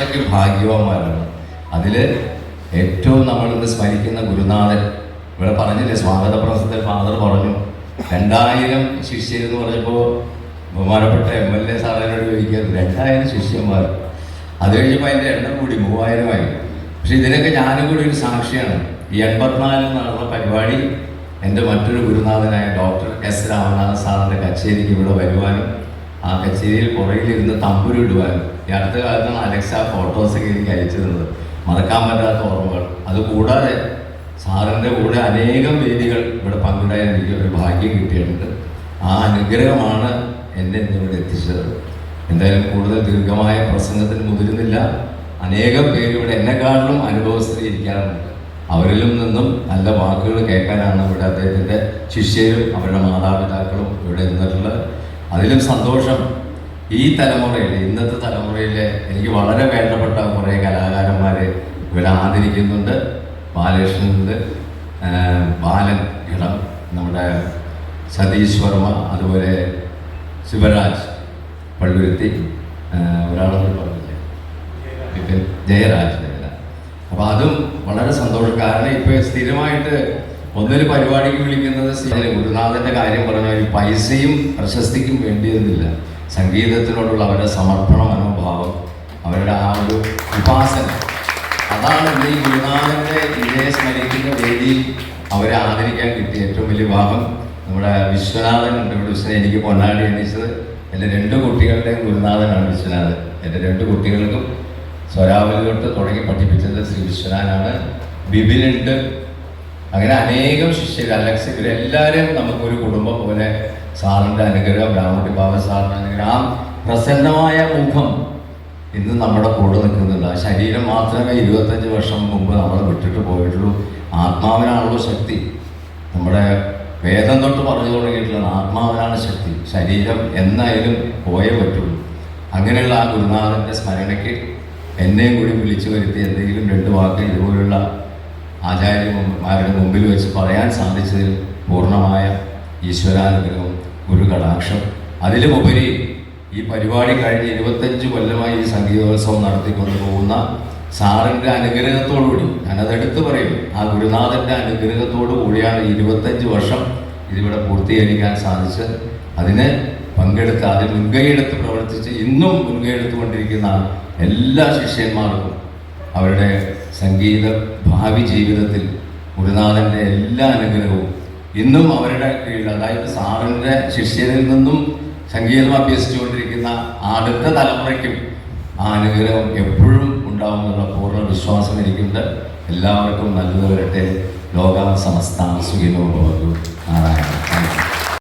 അത്രയ്ക്ക് ഭാഗ്യവാന്മാരാണ്. അതിൽ ഏറ്റവും നമ്മളിന്ന് സ്മരിക്കുന്ന ഗുരുനാഥൻ. ഇവിടെ പറഞ്ഞില്ലേ സ്വാഗത പ്രസംഗത്തിൽ ഫാദർ പറഞ്ഞു. രണ്ടായിരം ശിഷ്യരെന്ന് പറഞ്ഞപ്പോൾ ബഹുമാനപ്പെട്ട എം എൽ എ സാറിനോട് ചോദിക്കുക രണ്ടായിരം ശിഷ്യന്മാർ? അത് കഴിഞ്ഞപ്പോൾ അതിന്റെ എണ്ണം കൂടി മൂവായിരമായി പക്ഷെ ഇതിനൊക്കെ ഞാനും കൂടി ഒരു സാക്ഷിയാണ്. ഈ എൺപത്തിനാലിൽ നടന്ന പരിപാടി എന്റെ മറ്റൊരു ഗുരുനാഥനായ ഡോക്ടർ എസ്. രാമനാഥ് സാറിന്റെ കച്ചേരിക്ക് ഇവിടെ വരുവാനും ആ കച്ചേരിയിൽ പുറകിലിരുന്ന് ഇടുവായിരുന്നു. ഈ അടുത്ത കാലത്താണ് അലക്സ ഫോട്ടോസൊക്കെ എനിക്ക് അയച്ചു തന്നത് മറക്കാൻ പറ്റാത്ത ഓർമ്മകൾ. അതുകൂടാതെ സാറിന്റെ കൂടെ അനേകം വേദികൾ ഇവിടെ പങ്കിടാൻ എനിക്ക് ഒരു ഭാഗ്യം കിട്ടിയിട്ടുണ്ട്. ആ അനുഗ്രഹമാണ് എന്നെ ഇന്നിവിടെ എത്തിച്ചത്. എന്തായാലും കൂടുതൽ ദീർഘമായ പ്രസംഗത്തിന് മുതിരുന്നില്ല. അനേകം പേര് ഇവിടെ എന്നെക്കാട്ടിലും അനുഭവസ്ഥ ഇരിക്കാറുണ്ട്. അവരിലും നിന്നും നല്ല വാക്കുകൾ കേൾക്കാനാണ് ഇവിടെ അദ്ദേഹത്തിന്റെ ശിഷ്യരും അവരുടെ മാതാപിതാക്കളും ഇവിടെ നിന്നിട്ടുള്ളത് അതിലും സന്തോഷം ഈ തലമുറയിൽ ഇന്നത്തെ തലമുറയിലെ എനിക്ക് വളരെ വേണ്ടപ്പെട്ട കുറേ കലാകാരന്മാരെ ഇവിടെ ആദരിക്കുന്നുണ്ട്. ബാലകൃഷ്ണനുണ്ട് ബാലൻ ഇളം നമ്മുടെ സതീഷ് വർമ്മ അതുപോലെ ശിവരാജ് പള്ളുരുത്തി ഒരാളൊന്നും പറഞ്ഞില്ലേ? വിപിൻ ജയരാജ്. അപ്പോൾ അതും വളരെ സന്തോഷം കാരണം ഇപ്പോൾ സ്ഥിരമായിട്ട് ഒന്നൊരു പരിപാടിക്ക് വിളിക്കുന്നത് ഗുരുനാഥന്റെ കാര്യം പറഞ്ഞാൽ ഒരു പൈസയും പ്രശസ്തിക്കും വേണ്ടിയിരുന്നില്ല. സംഗീതത്തിനോടുള്ള അവരുടെ സമർപ്പണ മനോഭാവം അവരുടെ ആ ഒരു ഉപാസന. അതാണ് ഈ ഗുരുനാഥന്റെ ഇതേ സ്മരിക്കുന്ന വേദിയിൽ അവരെ ആദരിക്കാൻ കിട്ടിയ ഏറ്റവും വലിയ ഭാഗം. നമ്മുടെ വിശ്വനാഥൻ വിശ്വനാഥൻ എനിക്ക് പൊന്നാടി എണീച്ചത്. എന്റെ രണ്ട് കുട്ടികളുടെയും ഗുരുനാഥനാണ് വിശ്വനാഥൻ. എന്റെ രണ്ട് കുട്ടികൾക്കും സ്വരാവലി തൊട്ട് തുടങ്ങി പഠിപ്പിച്ചത് ശ്രീ വിശ്വനാഥനാണ്. ബിബിനുണ്ട് അങ്ങനെ അനേകം ശിഷ്യർ അലക്സ് ഇവരെല്ലാവരും നമുക്കൊരു കുടുംബം പോലെ സാറിന്റെ അനുഗ്രഹം ബ്രാഹ്മണി ബാബ സാറിന്റെ അനുഗ്രഹം. ആ പ്രസന്നമായ മുഖം ഇന്ന് നമ്മുടെ കൂടെ നിൽക്കുന്നുണ്ട്. ആ ശരീരം മാത്രമേ ഇരുപത്തഞ്ച് വർഷം മുമ്പ് നമ്മളെ വിട്ടിട്ട് പോയിട്ടുള്ളൂ. ആത്മാവിനാണല്ലോ ശക്തി. നമ്മുടെ വേദം തൊട്ട് പറഞ്ഞു തുടങ്ങിയിട്ടുള്ള ആത്മാവിനാണ് ശക്തി. ശരീരം എന്നായാലും പോയേ പറ്റുള്ളൂ. അങ്ങനെയുള്ള ആ ഗുരുനാഥന്റെ സ്മരണയ്ക്ക് എന്നെയും കൂടി വിളിച്ചു വരുത്തി എന്തെങ്കിലും രണ്ട് വാക്ക് ഇതുപോലുള്ള ആചാര്യന്മാരുടെ മുമ്പിൽ വെച്ച് പറയാൻ സാധിച്ചതിൽ പൂർണമായ ഈശ്വരാനുഗ്രഹം ഗുരു കടാക്ഷം. അതിലുമുപരി ഈ പരിപാടി കഴിഞ്ഞ് ഇരുപത്തഞ്ച് കൊല്ലമായി ഈ സംഗീതോത്സവം നടത്തിക്കൊണ്ടു പോകുന്ന സാറിന്റെ അനുഗ്രഹത്തോടുകൂടി ഞാനത് എടുത്തു പറയും ആ ഗുരുനാഥന്റെ അനുഗ്രഹത്തോടു കൂടിയാണ് ഇരുപത്തഞ്ച് വർഷം ഇതിവിടെ പൂർത്തീകരിക്കാൻ സാധിച്ചത്. അതിന് പങ്കെടുത്ത് അതിൽ മുൻകൈയെടുത്ത് പ്രവർത്തിച്ച് ഇന്നും മുൻകൈയെടുത്തുകൊണ്ടിരിക്കുന്ന എല്ലാ ശിഷ്യന്മാർക്കും അവരുടെ സംഗീത ഭാവി ജീവിതത്തിൽ ഗുരുനാഥന്റെ എല്ലാ അനുഗ്രഹവും ഇന്നും അവരുടെ കീഴിൽ അതായത് സാറിന്റെ ശിഷ്യരിൽ നിന്നും സംഗീതം അഭ്യസിച്ചുകൊണ്ടിരിക്കുന്ന അടുത്ത തലമുറയ്ക്കും ആ അനുഗ്രഹം എപ്പോഴും ഉണ്ടാവുമെന്നുള്ള പൂർണ വിശ്വാസം എനിക്കുണ്ട്. എല്ലാവർക്കും നല്ലത് വരട്ടെ. ലോക സമസ്ത സുഖിനോട് ഭവതു. നാരായണ.